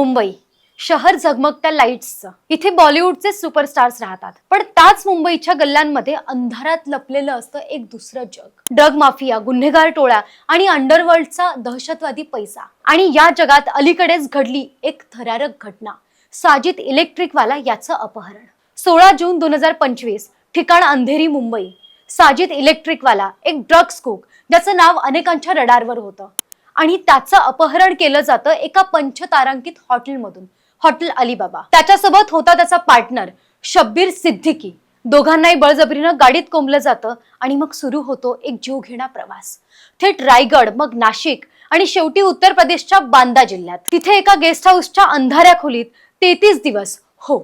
मुंबई शहर झगमगत्या लाईट्सचं इथे बॉलिवूडचे सुपरस्टार्स राहतात. पण त्याच मुंबईच्या गल्ल्यांमध्ये अंधारात लपलेलं असतं एक दुसरं जग. ड्रग माफिया गुन्हेगार टोळ्या आणि अंडरवर्ल्डचा दहशतवादी पैसा. आणि या जगात अलीकडेच घडली एक थरारक घटना. साजिद इलेक्ट्रिकवाला याचं अपहरण. सोळा जून दोन हजार पंचवीस ठिकाण अंधेरी मुंबई. साजिद इलेक्ट्रिकवाला एक ड्रग्स कुक ज्याचं नाव अनेकांच्या रडारवर होतं. आणि त्याचं अपहरण केलं जातं एका पंचतारांकित हॉटेलमधून हॉटेल अलिबाबा. त्याच्यासोबत होता त्याचा पार्टनर शब्बीर सिद्दीकी. दोघांनाही बळजबरीनं गाडीत कोंबलं जातं आणि मग सुरू होतो एक जीवघेणा प्रवास. थेट रायगड मग नाशिक आणि शेवटी उत्तर प्रदेशच्या बांदा जिल्ह्यात. तिथे एका गेस्ट हाऊसच्या अंधाऱ्या खोलीत तेहतीस दिवस हो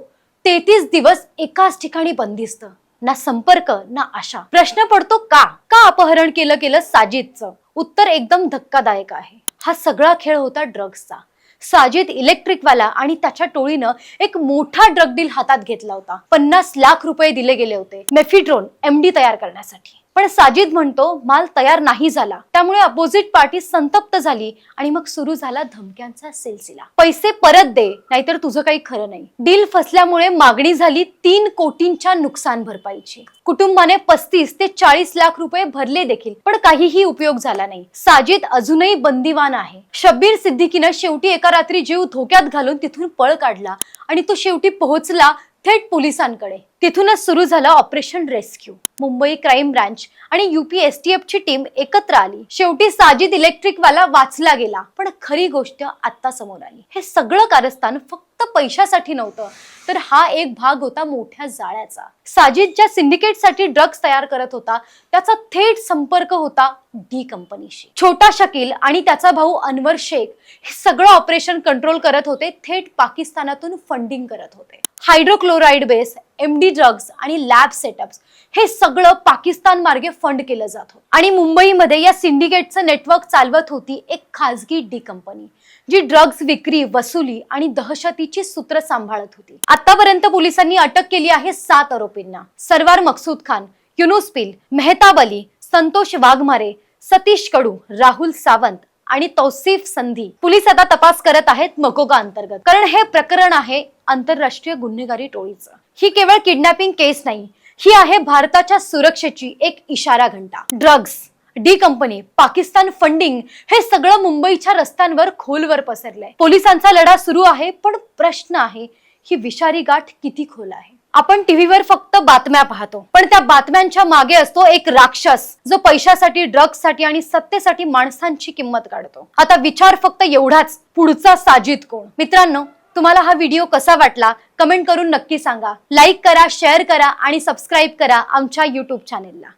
तेहतीस दिवस एकाच ठिकाणी बंदिस्त. ना संपर्क ना आशा. प्रश्न पडतो का? का अपहरण केलं गेलं साजिदचं? उत्तर एकदम धक्कादायक आहे. हा सगळा खेळ होता ड्रग्सचा. साजिद इलेक्ट्रिकवाला आणि त्याच्या टोळीनं एक मोठा ड्रग डील हातात घेतला होता. पन्नास लाख रुपये दिले गेले होते. मेफिड्रोन एमडी तयार करण्यासाठी. पण साजिद म्हणतो माल तयार नाही झाला. त्यामुळे अपोजिट पार्टी संतप्त झाली आणि मग सुरू झाला धमक्यांचा सिलसिला. पैसे परत दे नाहीतर तुझं काही खरं नाही. डील फसल्यामुळे मागणी झाली तीन कोटींच्या नुकसान भरपाईची. कुटुंबाने पस्तीस ते चाळीस लाख रुपये भरले देखील पण काहीही उपयोग झाला नाही. साजिद अजूनही बंदिवान आहे. शब्बीर सिद्दीकीनं शेवटी एका रात्री जीव धोक्यात घालून तिथून पळ काढला आणि तो शेवटी पोहोचला थेट पोलिसांकडे. तिथूनच सुरू झालं operation rescue. Mumbai crime branch आणि युपीएसटीएफ ची टीम एकत्र आली. शेवटी साजिद इलेक्ट्रिक वाला वाचला गेला. पण खरी गोष्ट आता समोर आली. हे सगळं कारस्थान फक्त पैशासाठी नव्हतं तर हा एक भाग होता मोठ्या जाळ्याचा. साजिद ज्या सिंडिकेटसाठी ड्रग्ज तयार करत होता त्याचा थेट संपर्क होता डी कंपनीशी. छोटा शकील आणि त्याचा भाऊ अनवर शेख हे सगळं ऑपरेशन कंट्रोल करत होते थेट पाकिस्तानातून फंडिंग करत होते. Hydrochloride base M D drugs आणि लॅब सेटअप्स हे सगळं पाकिस्तान मार्गे फंड केलं जात होतं. आणि मुंबईमध्ये या सिंडिकेटचं नेटवर्क चालवत होती एक खाजगी डी कंपनी जी ड्रग्ज विक्री वसुली आणि दहशतीची सूत्र सांभाळत होती. आतापर्यंत पोलिसांनी अटक केली आहे सात आरोपींना. सरवार मकसूद खान युनुस पिल मेहताब अली संतोष वाघमारे सतीश कडू राहुल सावंत आणि तौसिफ संधी. पोलीस आता तपास करत आहेत मकोगा अंतर्गत. कारण हे प्रकरण आहे आंतरराष्ट्रीय गुन्हेगारी टोळीचं. ही केवळ किडनॅपिंग केस नाही ही आहे भारताच्या सुरक्षेची एक इशारा घंटा. Drugs D company Pakistan funding हे सगळं मुंबईच्या रस्त्यांवर खोलवर पसरलंय. पोलिसांचा लढा सुरू आहे पण प्रश्न आहे ही विषारी गाठ किती खोल आहे? आपण टीव्हीवर फक्त बातम्या पाहतो. पण त्या बातम्यांच्या मागे असतो एक राक्षस जो पैशासाठी ड्रग्जसाठी आणि सत्तेसाठी माणसांची किंमत काढतो. आता विचार फक्त एवढाच पुढचा साजिद कोण? मित्रांनो तुम्हाला हा व्हिडिओ कसा वाटला? कमेंट करून नक्की सांगा. लाईक करा शेअर करा आणि सबस्क्राईब करा आमच्या युट्यूब चॅनेलला